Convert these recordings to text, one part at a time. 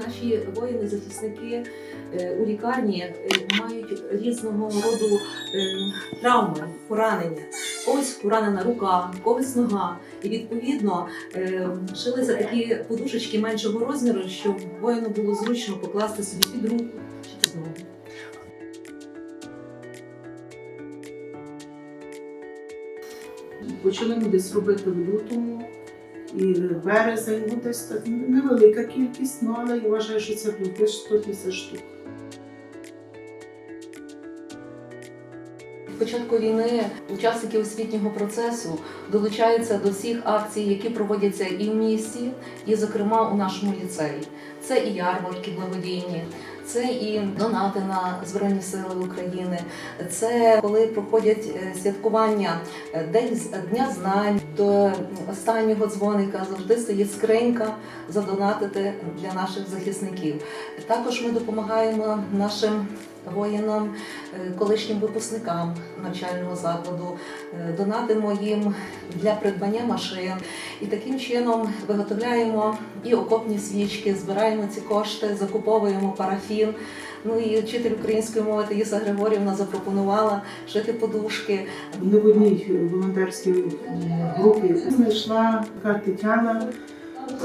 Наші воїни-захисники е, у лікарні е, мають різного роду е, травми, поранення. Когось поранена рука, когось нога. І відповідно е, шилися такі подушечки меншого розміру, щоб воїну було зручно покласти собі під руку чи під ногу. Почали ми десь робити в лютому і березень, ну десь так невелика кількість, ну але я вважаю, що це буде десь 100 тисяч штук. Початку війни учасники освітнього процесу долучаються до всіх акцій, які проводяться і в місті, і, зокрема, у нашому ліцеї. Це і ярмарки благодійні, це і донати на Збройні Сили України, це коли проходять е, святкування е, День Дня знань до останнього дзвоника завжди стоїть скринька задонатити для наших захисників. Також ми допомагаємо нашим воїнам, е, колишнім випускникам навчального закладу, донатимо їм для придбання машин. І таким чином виготовляємо і окопні свічки, збираємо ці кошти, закуповуємо парафін. Ну і вчитель української мови Таїса Григорівна запропонувала шити подушки. Не в одній волонтерській групі знайшла така Тетяна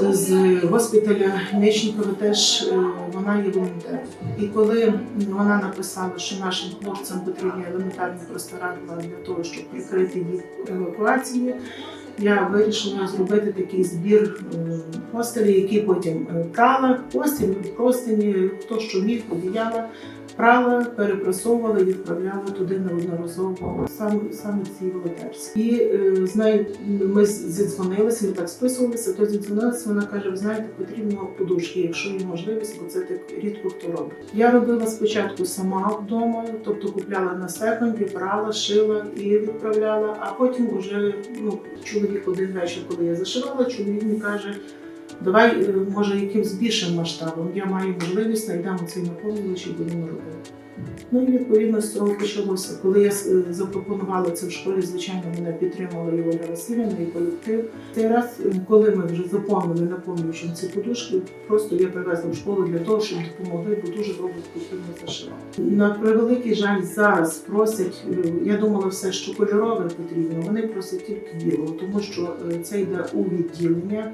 з госпіталя Мечникова, теж е, вона є волонтером. І коли вона написала, що нашим хлопцям потрібні елементарні простирадла для того, щоб прикрити їх евакуації, я вирішила зробити такий збір е, постелі, які потім е, прала, постіль, простині, хто що міг, одіяла, прала, перепрасовувала і відправляла туди неодноразово саме, саме ці волонтерські. І е, з нею ми зідзвонилися, ми так списувалися, то зідзвонилися, вона каже, ви знаєте, потрібно подушки, якщо є можливість, бо це так рідко хто робить. Я робила спочатку сама вдома, тобто купляла на секунді, брала, шила і відправляла, а потім уже ну, чоловік один вечір, коли я зашивала, чоловік мені каже, давай, е, може, якимсь більшим масштабом. Я маю можливість, знайдемо цей наповнювач і будемо робити. Ну і відповідно з цього почалося. Коли я е, запропонувала це в школі, звичайно, мене підтримала і Ольга Васильівна, і колектив. Цей раз, е, коли ми вже заповнили наповнюючим ці подушки, просто я привезла в школу для того, щоб допомогли, бо дуже довго потрібно зашивати. На превеликий жаль, зараз просять. е, Я думала все, що кольорове потрібно. Вони просять тільки білого, тому що це йде у відділення.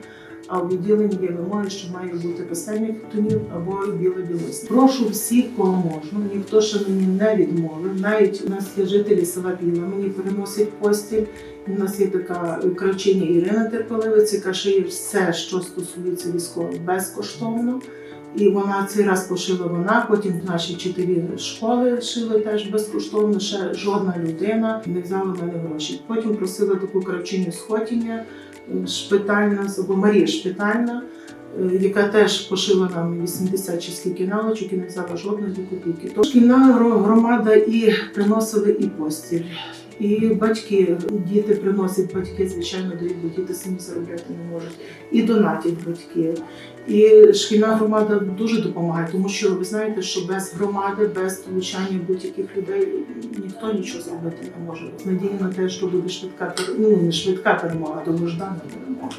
А в відділенні є вимоги, що має бути писальних тонів або біле білосне. Прошу всіх, кого можна. Ніхто ще мені не відмовив. Навіть у нас є жителі села Біла, мені переносять постіль. У нас є така кравчиня Ірина Терпелевець, яка шиє все, що стосується військових, безкоштовно. І вона цей раз пошила вона, потім наші вчителі школи шили теж безкоштовно. Ще жодна людина не взяла мене гроші. Потім просила таку кравчиню з Хотіння, шпитальна або Марія Шпитальна, е, яка теж пошила нам 80 чи скільки навичок і не взяла жодної копійки. Тож шкільна громада і приносили і постіль. І батьки, діти приносять батьки, звичайно, дають, бо діти самі заробляти не можуть. І донатять батьки. І шкільна громада дуже допомагає, тому що ви знаєте, що без громади, без долучання будь-яких людей ніхто нічого зробити не може. З надією на те, що буде швидка ну, не швидка перемога, довгождана перемога.